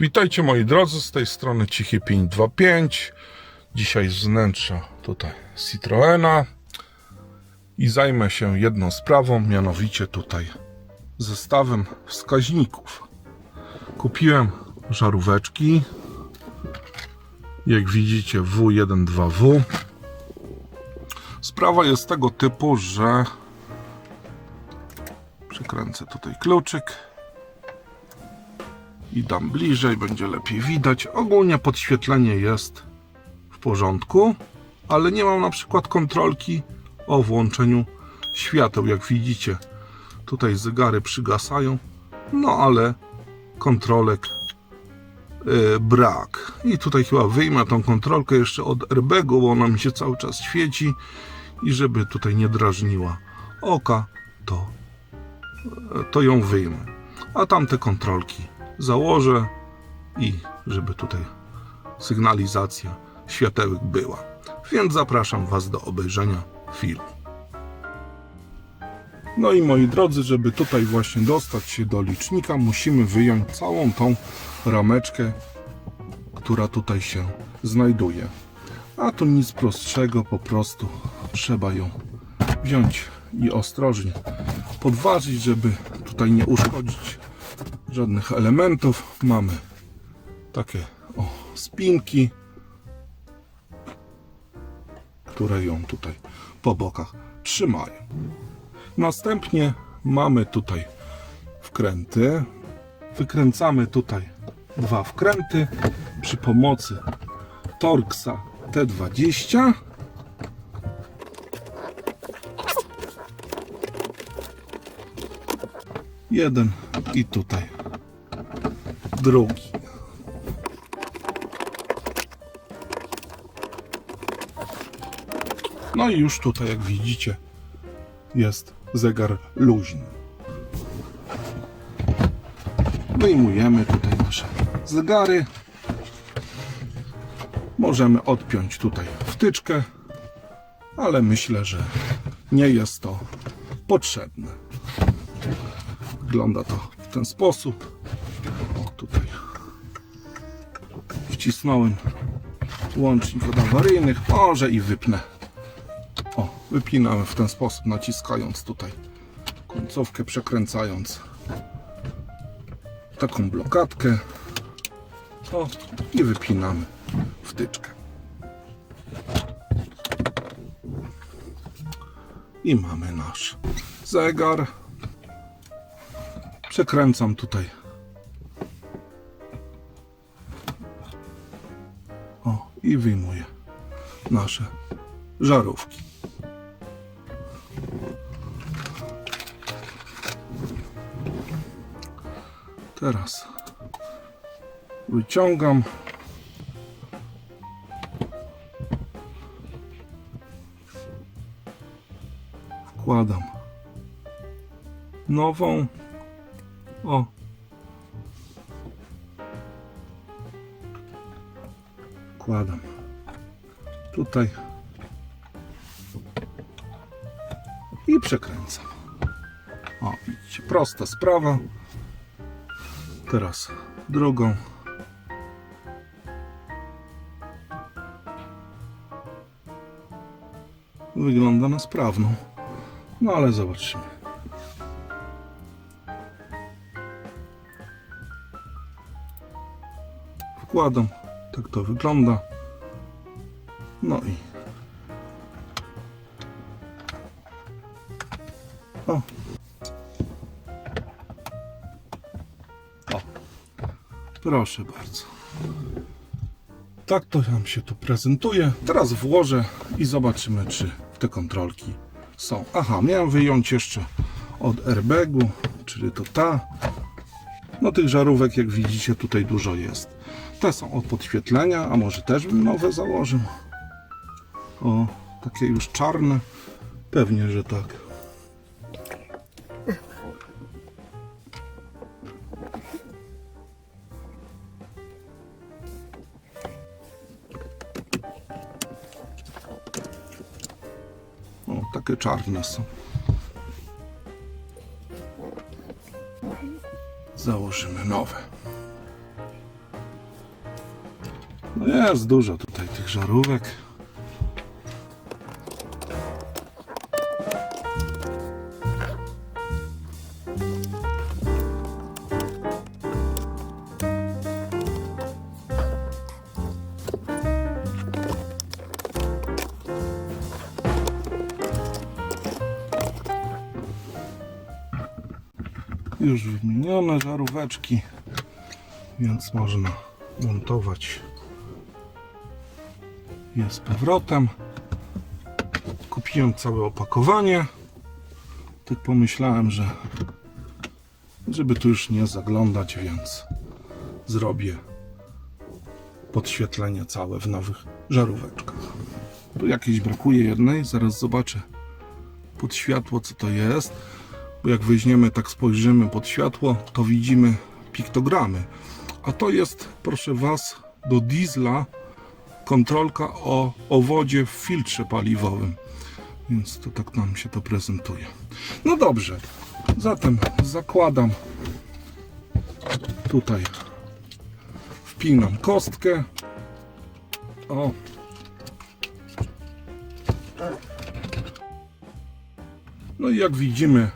Witajcie moi drodzy, z tej strony Cichy 525. Dzisiaj z wnętrza tutaj Citroena i zajmę się jedną sprawą, mianowicie tutaj zestawem wskaźników. Kupiłem żaróweczki, jak widzicie W12W. Sprawa jest tego typu, że przykręcę tutaj kluczyk i dam bliżej, będzie lepiej widać. Ogólnie podświetlenie jest w porządku, ale nie mam na przykład kontrolki o włączeniu świateł. Jak widzicie, tutaj zegary przygasają, no ale kontrolek yy, brak. I tutaj chyba wyjmę tą kontrolkę jeszcze od airbagu, bo ona mi się cały czas świeci i żeby tutaj nie drażniła oka, to, to ją wyjmę. A tamte kontrolki założę i żeby tutaj sygnalizacja światełek była. Więc zapraszam Was do obejrzenia filmu. No i moi drodzy, żeby tutaj właśnie dostać się do licznika, musimy wyjąć całą tą rameczkę, która tutaj się znajduje. A tu nic prostszego, po prostu trzeba ją wziąć i ostrożnie podważyć, żeby tutaj nie uszkodzić żadnych elementów. Mamy takie o, spinki, które ją tutaj po bokach trzymają. Następnie mamy tutaj wkręty. Wykręcamy tutaj dwa wkręty przy pomocy Torxa T20. Jeden i tutaj drugi. No i już tutaj, jak widzicie, jest zegar luźny. Wyjmujemy tutaj nasze zegary. Możemy odpiąć tutaj wtyczkę, ale myślę, że nie jest to potrzebne. Wygląda to w ten sposób. Wcisnąłem łącznik od awaryjnych. Może i wypnę. O, wypinamy w ten sposób, naciskając tutaj końcówkę, przekręcając taką blokadkę. O, i wypinamy wtyczkę. I mamy nasz zegar. Przekręcam tutaj. I wyjmuję nasze żarówki. Teraz wyciągam. Wkładam nową. O. Wkładam tutaj i przekręcam. O, widzicie, prosta sprawa. Teraz drugą. Wygląda na sprawną. No ale zobaczymy. Wkładam. Tak to wygląda. No i. O. O. Proszę bardzo. Tak to nam się tu prezentuje. Teraz włożę i zobaczymy, czy te kontrolki są. Aha, miałem wyjąć jeszcze od airbagu, czyli to ta. No tych żarówek, jak widzicie, tutaj dużo jest. Te są od podświetlenia, a może też bym nowe założył. O, takie już czarne. Pewnie, że tak. O, takie czarne są. Założymy nowe. Jest dużo tutaj tych żarówek. Już wymienione żaróweczki, więc można montować je z powrotem. Kupiłem całe opakowanie. Tak pomyślałem, że żeby tu już nie zaglądać, więc zrobię podświetlenie całe w nowych żaróweczkach. Tu jakiejś brakuje jednej, zaraz zobaczę pod światło co to jest, bo jak weźmiemy tak spojrzymy pod światło, to widzimy piktogramy. A to jest, proszę Was, do diesla kontrolka o, o wodzie w filtrze paliwowym. Więc to tak nam się to prezentuje. No dobrze, zatem zakładam tutaj wpinam kostkę. O. No i jak widzimy,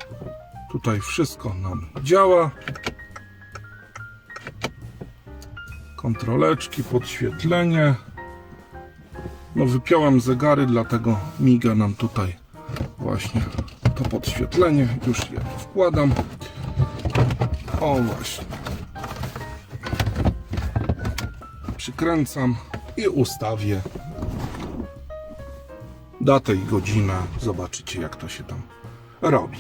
tutaj wszystko nam działa. kontroleczki, podświetlenie. No wypiąłem zegary, dlatego miga nam tutaj właśnie to podświetlenie. Już je wkładam. O właśnie. Przykręcam i ustawię datę i godzinę. Zobaczycie jak to się tam robi.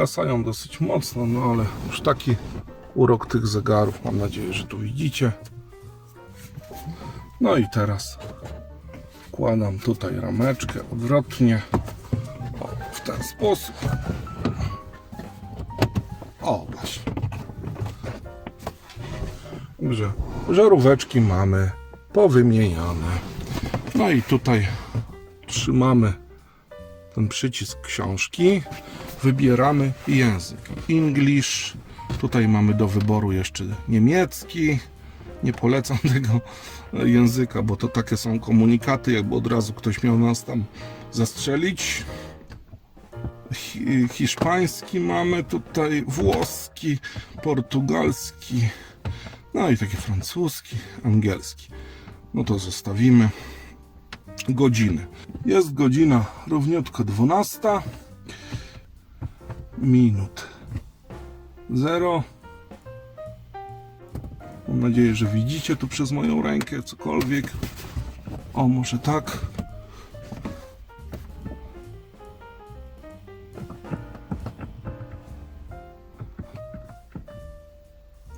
Przygasają dosyć mocno, no ale już taki urok tych zegarów. Mam nadzieję, że tu widzicie. No i teraz wkładam tutaj rameczkę odwrotnie. O, w ten sposób. O, właśnie. Także żaróweczki mamy powymieniane. No i tutaj trzymamy ten przycisk książki, wybieramy język. English, tutaj mamy do wyboru jeszcze niemiecki. Nie polecam tego języka, bo to takie są komunikaty, jakby od razu ktoś miał nas tam zastrzelić. Hi- Hiszpański mamy tutaj, włoski, portugalski, no i taki francuski, angielski. No to zostawimy godziny. Jest godzina równiutko 12 minut 0. Mam nadzieję, że widzicie tu przez moją rękę cokolwiek. O, może tak.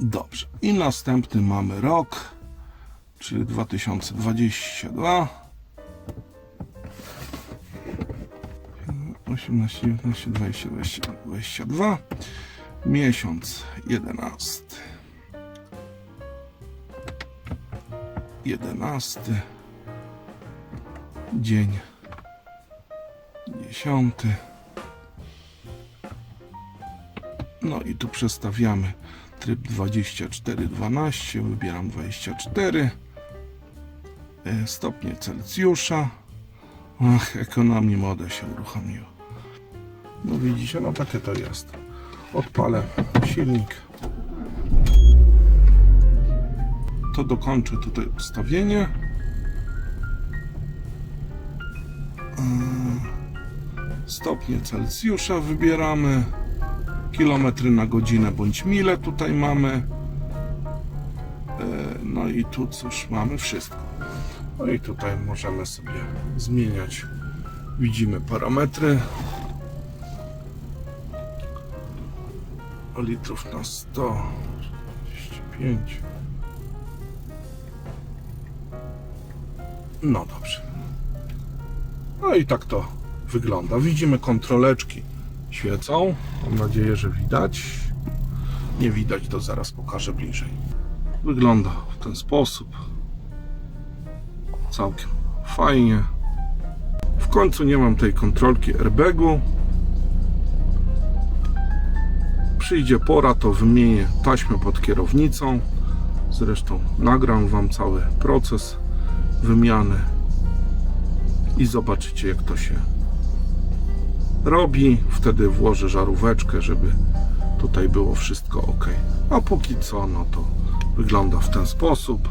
Dobrze. I następny mamy rok, czyli 2022. 18, 19, 20, 20, 22. Miesiąc 11. 11. Dzień 10. No i tu przestawiamy tryb 24-12. Wybieram 24. E, Stopnie Celsjusza. Ach, ekonomii mode się uruchomiło. No widzicie, no takie to jest. Odpalę silnik. To dokończę tutaj ustawienie. Eee, Stopnie Celsjusza wybieramy. Kilometry na godzinę bądź mile tutaj mamy. Eee, No i tu cóż, mamy wszystko. No i tutaj możemy sobie zmieniać. Widzimy parametry. Litrów na 100 45 no dobrze. No i tak to wygląda. Widzimy kontroleczki. Świecą. Mam nadzieję, że widać. Nie widać, to zaraz pokażę bliżej. Wygląda w ten sposób. Całkiem fajnie. Końcu nie mam tej kontrolki airbagu. Przyjdzie pora, to wymienię taśmę pod kierownicą. Zresztą nagram Wam cały proces wymiany i zobaczycie jak to się robi. Wtedy włożę żaróweczkę, żeby tutaj było wszystko ok. A póki co, no to wygląda w ten sposób.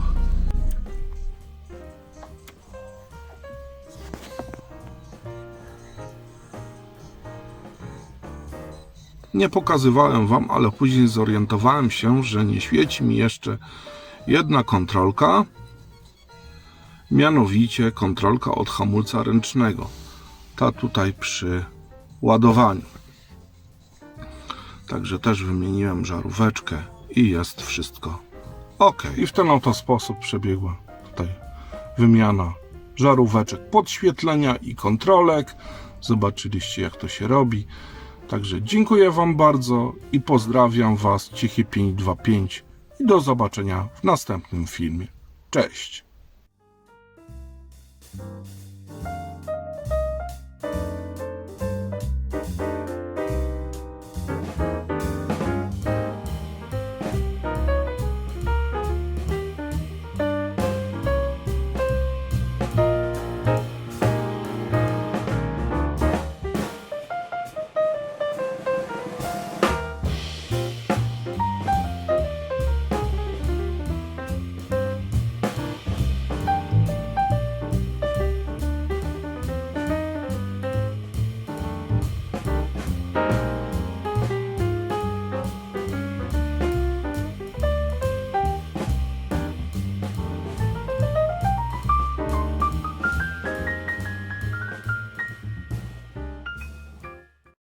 Nie pokazywałem Wam, ale później zorientowałem się, że nie świeci mi jeszcze jedna kontrolka, mianowicie kontrolka od hamulca ręcznego. Ta tutaj przy ładowaniu. Także też wymieniłem żaróweczkę i jest wszystko ok. I w ten oto sposób przebiegła tutaj wymiana żaróweczek podświetlenia i kontrolek. Zobaczyliście jak to się robi. Także dziękuję Wam bardzo i pozdrawiam Was Cichy 525 i do zobaczenia w następnym filmie. Cześć!